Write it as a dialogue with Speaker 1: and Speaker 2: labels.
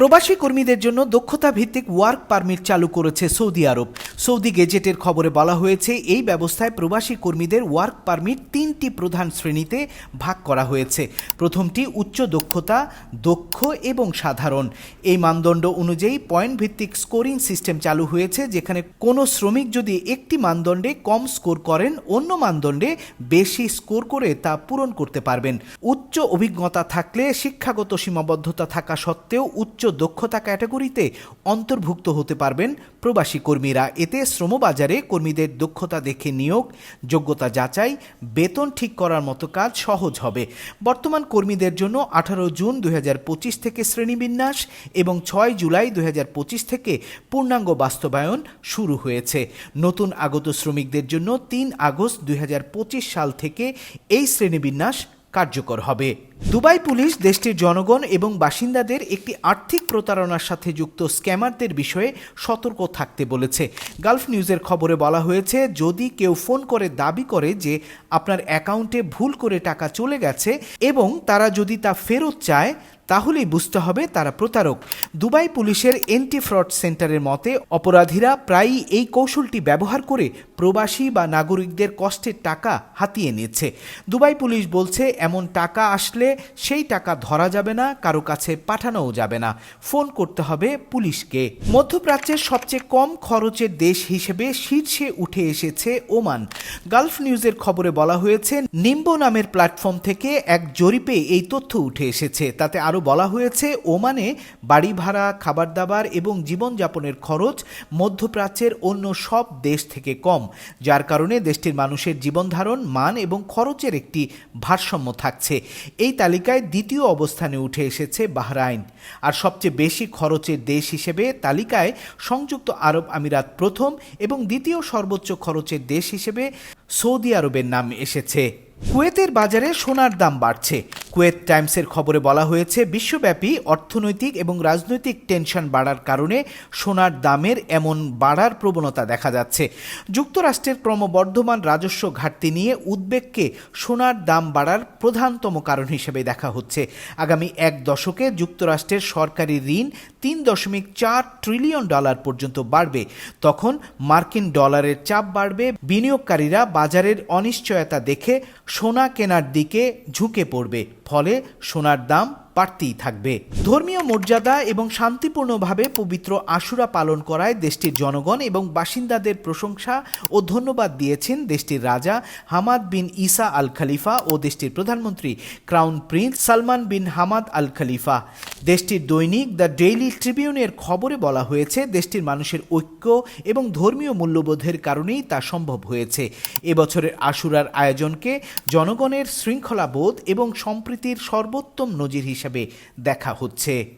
Speaker 1: প্রবাসী কর্মীদের জন্য দক্ষতা ভিত্তিক ওয়ার্ক পারমিট চালু করেছে সৌদি আরব। সৌদি গেজেটের খবরে বলা হয়েছে, এই ব্যবস্থায় প্রবাসী কর্মীদের ওয়ার্ক পারমিট তিনটি প্রধান শ্রেণীতে ভাগ করা হয়েছে। প্রথমটি উচ্চ দক্ষতা, দক্ষ এবং সাধারণ। এই মানদণ্ড অনুযায়ী পয়েন্ট ভিত্তিক স্কোরিং সিস্টেম চালু হয়েছে, যেখানে কোনো শ্রমিক যদি একটি মানদণ্ডে কম স্কোর করেন, অন্য মানদণ্ডে বেশি স্কোর করে তা পূরণ করতে পারবেন। উচ্চ অভিজ্ঞতা থাকলে শিক্ষাগত সীমাবদ্ধতা থাকা সত্ত্বেও উচ্চ দক্ষতা ক্যাটাগরিতে অন্তর্ভুক্ত হতে পারবেন প্রবাসী কর্মীরা। এতে শ্রমবাজারে কর্মীদের দক্ষতা দেখে নিয়োগ, যোগ্যতা যাচাই, বেতন ঠিক করার মতো কাজ সহজ হবে। বর্তমান কর্মীদের জন্য আঠারো জুন দুই হাজার পঁচিশ থেকে শ্রেণীবিন্যাস এবং ছয় জুলাই দুই হাজার পঁচিশ থেকে পূর্ণাঙ্গ বাস্তবায়ন শুরু হয়েছে। নতুন আগত শ্রমিকদের জন্য তিন আগস্ট দুই হাজার পঁচিশ সাল থেকে এই শ্রেণীবিন্যাস কার্যকর হবে। দুবাই পুলিশ, দেশটির জনগণ এবং বাসিন্দাদের একটি আর্থিক প্রতারণার সাথে যুক্ত স্ক্যামারদের বিষয়ে সতর্ক থাকতে বলেছে। গালফ নিউজের খবরে বলা হয়েছে, যদি কেউ ফোন করে দাবি করে যে আপনার অ্যাকাউন্টে ভুল করে টাকা চলে গেছে এবং তারা যদি তা ফেরত চায়, তাহলেই বুঝতে হবে তারা প্রতারক। দুবাই পুলিশের এন্টি ফ্রড সেন্টারের মতে, অপরাধীরা প্রায়ই এই কৌশলটি ব্যবহার করে প্রবাসী বা নাগরিকদের কষ্টের টাকা হাতিয়ে নিচ্ছে দুবাই পুলিশ বলছে, এমন টাকা আসলে সেই টাকা ধরা যাবে না, কারও কাছে পাঠানোও যাবে না। ফোন করতে হবে পুলিশকে। মধ্যপ্রাচ্যের সবচেয়ে কম খরচের দেশ হিসেবে শীর্ষে উঠে এসেছে ওমান। গালফ নিউজের খবরে বলা হয়েছে, নিম্ব নামের প্ল্যাটফর্ম থেকে এক জরিপে এই তথ্য উঠে এসেছে। তাতে আরও বলা হয়েছে, ওমানে বাড়ি ভাড়া খাবার দাবার এবং জীবনযাপনের খরচ মধ্যপ্রাচ্যের অন্য সব দেশ থেকে কম। যার কারণে দেশটির মানুষের জীবনধারণ, মান এবং খরচের একটি ভারসাম্য থাকছে। এই তালিকায় দ্বিতীয় অবস্থানে উঠে এসেছে বাহরাইন। আর সবচেয়ে বেশি খরচের দেশ হিসেবে তালিকায় সংযুক্ত আরব আমিরাত প্রথম এবং দ্বিতীয় সর্বোচ্চ খরচের দেশ হিসেবে সৌদি আরবের নাম এসেছে। কুয়েতের বাজারে সোনার দাম বাড়ছে। কুয়েত টাইমসের খবরে বলা হয়েছে, বিশ্বব্যাপী অর্থনৈতিক এবং রাজনৈতিক টেনশন বাড়ার কারণে সোনার দামের এমন বাড়ার প্রবণতা দেখা যাচ্ছে। যুক্তরাষ্ট্রের ক্রমবর্ধমান রাজস্ব ঘাটতি নিয়ে উদ্বেগকে সোনার দাম বাড়ার প্রধানতম কারণ হিসেবে দেখা হচ্ছে। আগামী এক দশকে যুক্তরাষ্ট্রের সরকারি ঋণ তিন দশমিক চার ট্রিলিয়ন ডলার পর্যন্ত বাড়বে। তখন মার্কিন ডলারের চাপ বাড়বে, বিনিয়োগকারীরা বাজারের অনিশ্চয়তা দেখে সোনা কেনার দিকে ঝুঁকে পড়বে। ফলে সোনার দাম বাড়তেই থাকবে। ধর্মীয় মর্যাদা এবং শান্তিপূর্ণভাবে পবিত্র আশুরা পালন করায় দেশটির জনগণ এবং বাসিন্দাদের প্রশংসা ও ধন্যবাদ দিয়েছেন দেশটির রাজা হামাদ বিন ইসা আল খালিফা ও দেশটির প্রধানমন্ত্রী crown prince Salman bin Hamad Al Khalifa দেশটির দৈনিক দ্য ডেইলি ট্রিবিউনের খবরে বলা হয়েছে, দেশটির মানুষের ঐক্য এবং ধর্মীয় মূল্যবোধের কারণেই তা সম্ভব হয়েছে। এবছরের আশুরার আয়োজনকে জনগণের শৃঙ্খলাবোধ এবং সম্প্রীতির সর্বোত্তম নজির হিসেবে দেখা হচ্ছে।